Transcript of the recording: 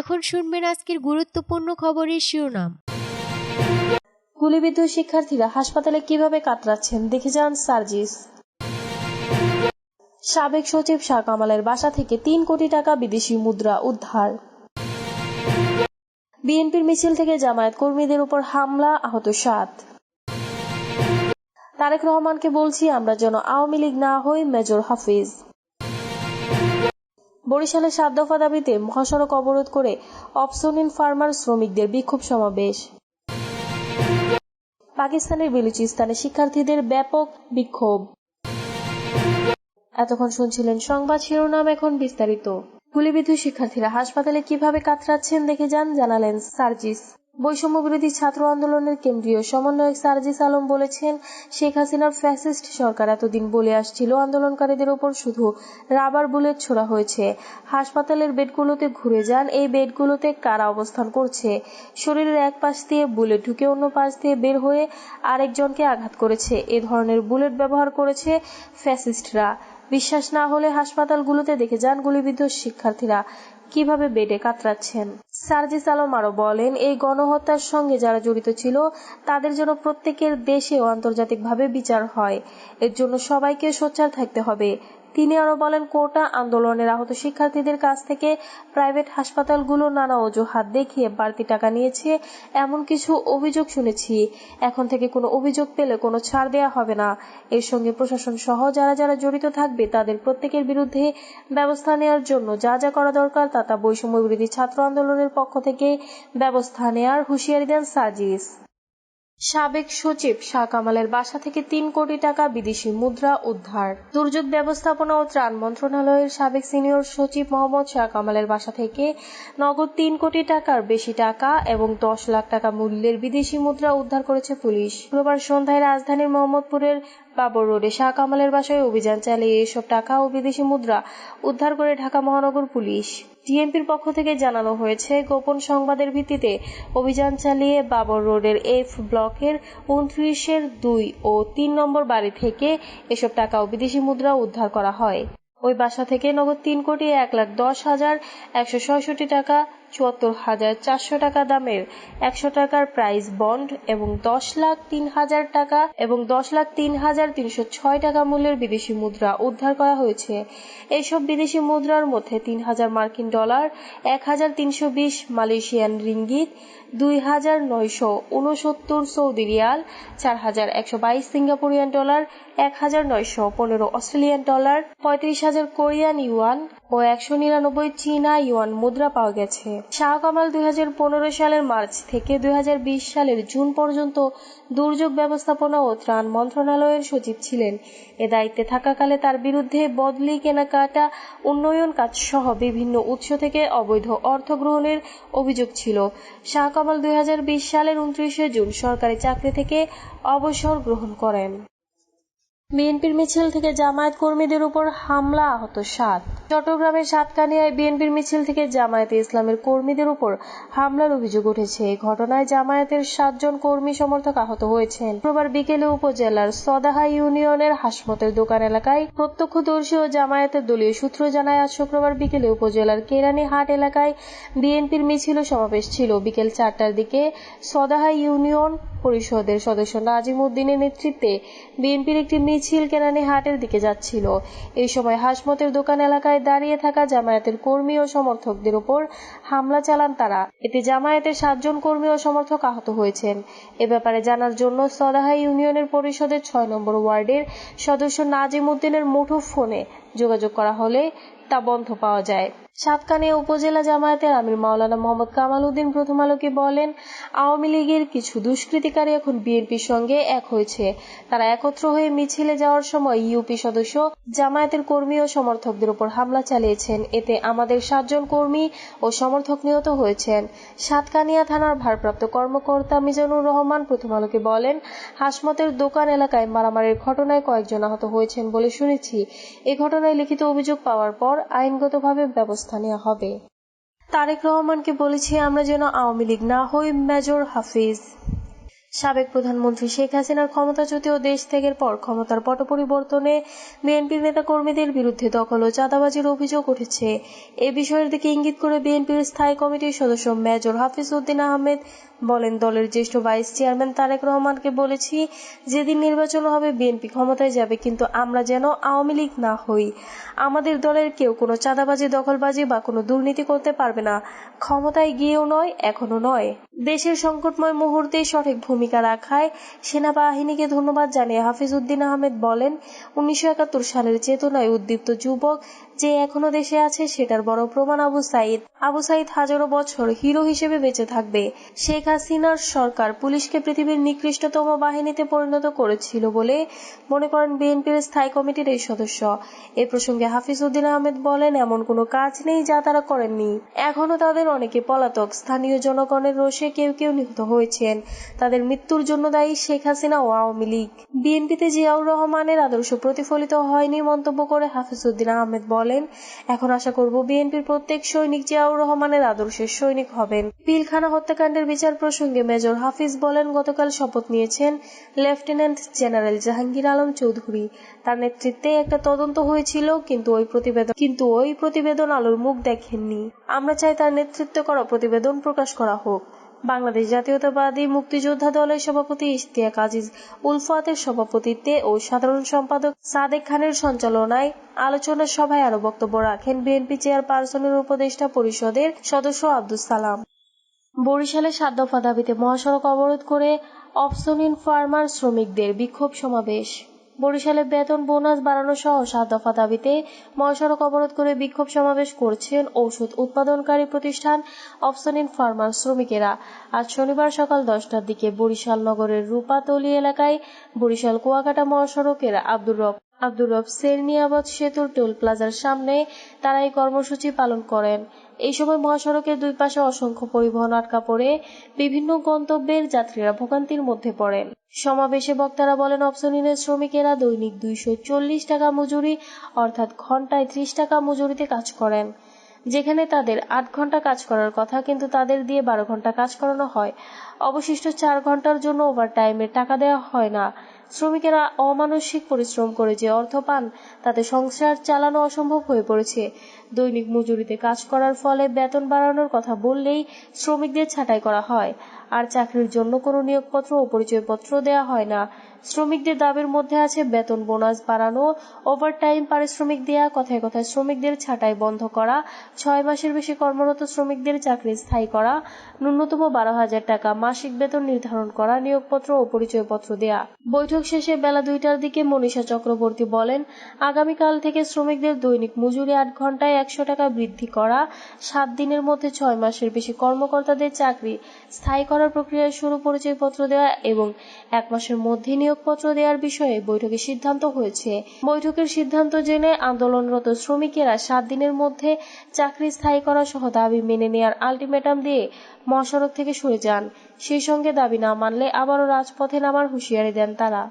এখন শুনবেন আজকের গুরুত্বপূর্ণ খবরের শিরোনাম। গুলিবিদ্ধ শিক্ষার্থীরা হাসপাতালে কীভাবে কাতরাচ্ছেন দেখে যান সার্জিস। সাবেক সচিব শাহ কামালের বাসা থেকে তিন কোটি টাকা বিদেশি মুদ্রা উদ্ধার। বিএনপির মিছিল থেকে জামায়াত কর্মীদের উপর হামলা, আহত সাত। তারেক রহমানকে বলছি আমরা যেন আওয়ামী লীগ না হই, মেজর হাফিজ। বরিশালে সাত দফা দাবিতে মহাসড়ক অবরোধ করে অপসোনিন ফার্মার শ্রমিকদের বিক্ষোভ সমাবেশ। পাকিস্তানের বেলুচিস্তানে শিক্ষার্থীদের ব্যাপক বিক্ষোভ। এতক্ষণ শুনছিলেন সংবাদ শিরোনাম এখন বিস্তারিত। গুলিবিদ্ধ শিক্ষার্থীরা হাসপাতালে কীভাবে কাতরাচ্ছেন দেখে যান, জানালেন সার্জিস। বৈষম্য বিরোধী ছাত্র আন্দোলনের কেন্দ্রীয় সমন্বয়ক সার্জিস আলম বলেছেন, শেখ হাসিনার ফ্যাসিস্ট সরকার এতদিন বলে আসছিল আন্দোলনকারীদের ওপর শুধু রাবার বুলেট ছোড়া হয়েছে। হাসপাতালের বেডগুলোতে ঘুরে যান, এই বেডগুলোতে কারা অবস্থান করছে? শরীরের এক পাশ দিয়ে বুলেট ঢুকে অন্য পাশ দিয়ে বের হয়ে আরেকজনকে আঘাত করেছে। এ ধরনের বুলেট ব্যবহার করেছে ফ্যাসিস্টরা। বিশ্বাস না হলে হাসপাতালগুলোতে দেখে যান গুলিবিদ্ধ শিক্ষার্থীরা। কীভাবে বেডে কাতরাচ্ছেন? সার্জিস আলম আরও বলেন, এই গণহত্যার সঙ্গে যারা জড়িত ছিল, তাদের জন্য প্রত্যেকের দেশে আন্তর্জাতিকভাবে বিচার হয়। এর জন্য সবাইকে সোচ্চার থাকতে হবে। তিনি আরও বলেন, কোটা আন্দোলনের আহত শিক্ষার্থীদের কাছ থেকে প্রাইভেট হাসপাতালগুলো নানা অজুহাত দেখিয়ে বাড়তি টাকা নিয়েছে, এমন কিছু অভিযোগ শুনেছি। এখন থেকে কোনো অভিযোগ পেলে কোনো ছাড় দেয়া হবে না। এর সঙ্গে প্রশাসন সহ যারা যারা জড়িত থাকবে, তাদের প্রত্যেকের বিরুদ্ধে ব্যবস্থা নেওয়ার জন্য যা যা করা দরকার তা তা বৈষম্য বিরোধী ছাত্র আন্দোলনের পক্ষ থেকে ব্যবস্থা নেয়ার হুঁশিয়ারি দেন সাজিস। সাবেক সচিব শাহ কামালের বাসা থেকে তিন কোটি টাকা বিদেশি মুদ্রা উদ্ধার। দুর্যোগ ব্যবস্থাপনা ও ত্রাণ মন্ত্রণালয়ের সাবেক সিনিয়র সচিব মোহাম্মদ শাহ কামালের বাসা থেকে নগদ তিন কোটি টাকার বেশি টাকা এবং দশ লাখ টাকা মূল্যের বিদেশি মুদ্রা উদ্ধার করেছে পুলিশ। শুক্রবার সন্ধ্যায় রাজধানীর মোহাম্মদপুরের বাবর রোডে শাহ কামালের বাসায় অভিযান চালিয়ে এসব টাকা ও বিদেশি মুদ্রা উদ্ধার করে ঢাকা মহানগর পুলিশ। ডিএমপির পক্ষ থেকে জানানো হয়েছে, গোপন সংবাদের ভিত্তিতে অভিযান চালিয়ে বাবর রোডের এফ ব্লকের উনত্রিশের দুই ও তিন নম্বর বাড়ি থেকে এসব টাকা ও বিদেশি মুদ্রা উদ্ধার করা হয়। ওই বাসা থেকে নগদ তিন কোটি এক লাখ দশ হাজার একশো ছয়ষট্টি টাকা চুয়াত্তর হাজার চারশো টাকা দামের একশো টাকার প্রাইস বন্ড এবং দশ লাখ তিন হাজার টাকা এবং দশ লাখ তিন হাজার তিনশো ছয় টাকা মূল্যের বিদেশি মুদ্রা উদ্ধার করা হয়েছে। এইসব বিদেশি মুদ্রার মধ্যে তিন হাজার মার্কিন ডলার, এক হাজার তিনশো বিশ মালয়েশিয়ান রিঙ্গিত, দুই হাজার নয়শো উনসত্তর সৌদি রিয়াল, চার হাজার একশো বাইশ সিঙ্গাপুরিয়ান ডলার, এক হাজার নয়শো পনেরো অস্ট্রেলিয়ান ডলার, পঁয়ত্রিশ হাজার কোরিয়ান ইউয়ান ও একশো নিরানব্বই চীনা ইউয়ান মুদ্রা পাওয়া গেছে। শাহ কামাল দুই সালের মার্চ থেকে দু হাজার বিশ সালের জুন পর্যন্ত দুর্যোগ ব্যবস্থাপনা ও ত্রাণ মন্ত্রণালয়ের সচিব ছিলেন। এ দায়িত্বে থাকাকালে তার বিরুদ্ধে বদলি কেনাকাটা, উন্নয়ন কাজ সহ বিভিন্ন উৎস থেকে অবৈধ অর্থ গ্রহণের অভিযোগ ছিল। শাহ কামাল দুই হাজার বিশ সালের উনত্রিশে জুন সরকারি চাকরি থেকে অবসর গ্রহণ করেন। বিএনপির মিছিল থেকে জামায়াত কর্মীদের উপর হামলা আহত সাত। চট্টগ্রামের সাতকানিয়ায় বিএনপির মিছিল থেকে জামায়াতে ইসলামের কর্মীদের উপর হামলার অভিযোগ উঠেছে। এই ঘটনায় জামায়াতের সাতজন কর্মী সমর্থক আহত হয়েছেন। শুক্রবার বিকেলে উপজেলার সদাহা ইউনিয়নের হাসমতের দোকান এলাকায় প্রত্যক্ষদর্শী ও জামায়াতের দলীয় সূত্র জানায়, আজ শুক্রবার বিকেলে উপজেলার কেরানি হাট এলাকায় বিএনপির মিছিল সমাবেশ ছিল। বিকেল চারটার দিকে সদাহা ইউনিয়ন পরিষদের সদস্য নাজিম উদ্দিনের নেতৃত্বে বিএনপির একটি মিছিল কেরানি হাটের দিকে যাচ্ছিল। এই সময় হাসমতের দোকান এলাকায় দাঁড়িয়ে থাকা জামায়াতের কর্মী ও সমর্থকদের উপর হামলা চালান তারা। এতে জামায়াতের সাতজন কর্মী ও সমর্থক আহত হয়েছেন। এ ব্যাপারে জানার জন্য সদাহা ইউনিয়নের পরিষদের ছয় নম্বর ওয়ার্ডের সদস্য নাজিম উদ্দিনের মুঠো ফোনে যোগাযোগ করা হলে তা বন্ধ পাওয়া যায়। সাতকানিয়া উপজেলা জামায়াতের আমির মাওলানা মোহাম্মদ কামাল উদ্দিন প্রথম আলোকে বলেন, আওয়ামী লীগের কিছু দুষ্কৃতিকারী এখন বিএনপির সঙ্গে এক হয়েছে। তারা একত্র হয়ে মিছিলে যাওয়ার সময় ইউপি সদস্য, জামায়াতের কর্মী ও সমর্থকদের উপর হামলা চালিয়েছেন। এতে আমাদের সাতজন কর্মী ও সমর্থক নিহত হয়েছেন। সাতকানিয়া থানার ভারপ্রাপ্ত কর্মকর্তা মিজানুর রহমান প্রথম আলোকে বলেন, হাসমতের দোকান এলাকায় মারামারির ঘটনায় কয়েকজন আহত হয়েছেন বলে শুনেছি। এ ঘটনায় লিখিত অভিযোগ পাওয়ার পর আইনগতভাবে ব্যবস্থা নেওয়া হবে। তারেক রহমানকে বলেছি আমরা যেন আওয়ামী লীগ না হই, মেজর হাফিজ। সাবেক প্রধানমন্ত্রী শেখ হাসিনার ক্ষমতাচ্যুতি ও দেশ ত্যাগের পর ক্ষমতার পট পরিবর্তনে বিএনপির নেতাকর্মীদের বিরুদ্ধে দখল ও চাঁদাবাজির অভিযোগ উঠেছে। এ বিষয়ের দিকে ইঙ্গিত করে বিএনপির স্থায়ী কমিটির সদস্য মেজর হাফিজ উদ্দিন আহমেদ বলেন, দলের জ্যেষ্ঠ ভাইস চেয়ারম্যান তারেক রহমানকে বলেছি, যেদিন নির্বাচন হবে, বিএনপি ক্ষমতায় যাবে, কিন্তু আমরা যেন আওয়ামী লীগ না হই। আমাদের দলের কেউ কোনো চাঁদাবাজি, দখলবাজি বা কোনো দুর্নীতি করতে পারবে না। ক্ষমতায় গিয়েও নয় এখনও নয়। দেশের সংকটময় মুহূর্তে সঠিক ভূমিকা রাখায় সেনাবাহিনীকে ধন্যবাদ জানিয়ে হাফিজ উদ্দিন আহমেদ বলেন, উনিশশো একাত্তর সালের চেতনায় উদ্দীপ্ত যুবক যে এখনও দেশে আছে সেটার বড় প্রমাণ আবু সাইদ। আবু সাইদ হাজারো বছর হিরো হিসেবে বেঁচে থাকবে। শেখ হাসিনার সরকার পুলিশকে পৃথিবীর নিকৃষ্টতম বাহিনীতে পরিণত করেছিল বলে মনে করেন বিএনপির স্থায়ী কমিটির এই সদস্য। এ প্রসঙ্গে হাফিজ উদ্দিন আহমেদ বলেন, এমন কোনো কাজ নেই যা তারা করেননি। এখনও তাদের অনেকে পলাতক। স্থানীয় জনগণের রোষে কেউ কেউ নিহত হয়েছেন। তাদের মৃত্যুর জন্য দায়ী শেখ হাসিনা ও আওয়ামী লীগ। বিএনপিতে জিয়াউর রহমানের আদর্শ প্রতিফলিত হয়নি মন্তব্য করে হাফিজ উদ্দিন আহমেদ বলেন। এখন আশা করব বিএনপির প্রত্যেক সৈনিক জিয়াউর রহমানের আদর্শের সৈনিক হবেন। পিলখানা হত্যাকাণ্ডের বিচার প্রসঙ্গে মেজর হাফিজ বলেন, গতকাল শপথ নিয়েছেন লেফটেন্যান্ট জেনারেল জাহাঙ্গীর আলম চৌধুরী। তার নেতৃত্বে একটা তদন্ত হয়েছিল, কিন্তু ওই প্রতিবেদন কিন্তু ওই প্রতিবেদন আলোর মুখ দেখেননি। আমরা চাই তার নেতৃত্ব করা প্রতিবেদন প্রকাশ করা হোক। বাংলাদেশ জাতীয়তাবাদী মুক্তিযোদ্ধা দলের সভাপতি ইশতিয়াক আজিজ উলফাতের সভাপতিত্বে ও সাধারণ সম্পাদক সাদেক খানের সঞ্চালনায় আলোচনা সভায় আরও বক্তব্য রাখেন বিএনপি চেয়ারপারসনের উপদেষ্টা পরিষদের সদস্য আব্দুল সালাম। বরিশালে সাত দফা দাবিতে মহাসড়ক অবরোধ করে অফসোনিন ফার্মার শ্রমিকদের বিক্ষোভ সমাবেশ। বরিশালে বেতন বোনাস বাড়ানো সহ সাত দফা দাবিতে মহাসড়ক অবরোধ করে বিক্ষোভ সমাবেশ করছেন ঔষধ উৎপাদনকারী প্রতিষ্ঠান অফসনিন ফার্মার শ্রমিকেরা। আজ শনিবার সকাল দশটার দিকে বরিশাল নগরের রূপাতলি এলাকায় বরিশাল কুয়াকাটা মহাসড়কের আব্দুর রব আব্দুর রব সেরনিয়াবাদ সেতুর টোল প্লাজার সামনে তারা এই কর্মসূচি পালন করেন। এই সময় মহাসড়কের দুই পাশে অসংখ্য পরিবহন আটকা পড়ে, বিভিন্ন গন্তব্যের যাত্রীরা ভোগান্তির মধ্যে পড়েন। সমাবেশে বক্তারা বলেন অপশনিনের শ্রমিকেরা দৈনিক দুইশো চল্লিশ টাকা মজুরি, অর্থাৎ ঘন্টায় ত্রিশ টাকা মজুরিতে কাজ করেন। যেখানে তাদের আট ঘণ্টা কাজ করার কথা, কিন্তু তাদের দিয়ে বারো ঘণ্টা কাজ করানো হয়। অবশিষ্ট চার ঘণ্টার জন্য ওভার টাইমের টাকা দেওয়া হয় না। শ্রমিকেরা অমানসিক পরিশ্রম করে যে অর্থ পান, তাতে সংসার চালানো অসম্ভব হয়ে পড়েছে। দৈনিক মজুরিতে কাজ করার ফলে বেতন বাড়ানোর কথা বললেই শ্রমিকদের ছাঁটাই করা হয়। আর চাকরির জন্য কোনো নিয়োগপত্র ও পরিচয়পত্র দেওয়া হয় না। শ্রমিকদের দাবির মধ্যে আছে বেতন বোনাস বাড়ানো ওভারটাইম পারিশ্রমিক দেয়া, কথায় কথায় শ্রমিকদের ছাঁটাই বন্ধ করা, ছয় মাসের বেশি কর্মরত শ্রমিকদের চাকরি স্থায়ী করা, ন্যূনতম বারো হাজার টাকা মাসিক বেতন নির্ধারণ করা, নিয়োগপত্র ও পরিচয়পত্র দেয়া। বৈঠক শেষে বেলা দুইটার দিকে মনীষা চক্রবর্তী বলেন, আগামীকাল থেকে শ্রমিকদের দৈনিক মজুরি আট ঘন্টায় একশো টাকা বৃদ্ধি করা, সাত দিনের মধ্যে ছয় মাসের বেশি কর্মকর্তাদের চাকরি স্থায়ী করার প্রক্রিয়া শুরু পরিচয়পত্র দেওয়া এবং এক মাসের মধ্যে নিয়োগপত্র দেওয়ার বিষয়ে বৈঠকে সিদ্ধান্ত হয়েছে। বৈঠকের সিদ্ধান্ত জেনে আন্দোলনরত শ্রমিকেরা সাত দিনের মধ্যে চাকরি স্থায়ী করা সহ দাবি মেনে নেওয়ার আলটিমেটাম দিয়ে মহাসড়ক থেকে সরে যান। সেই সঙ্গে দাবি না মানলে আবারও রাজপথে নামার হুঁশিয়ারি দেন তারা।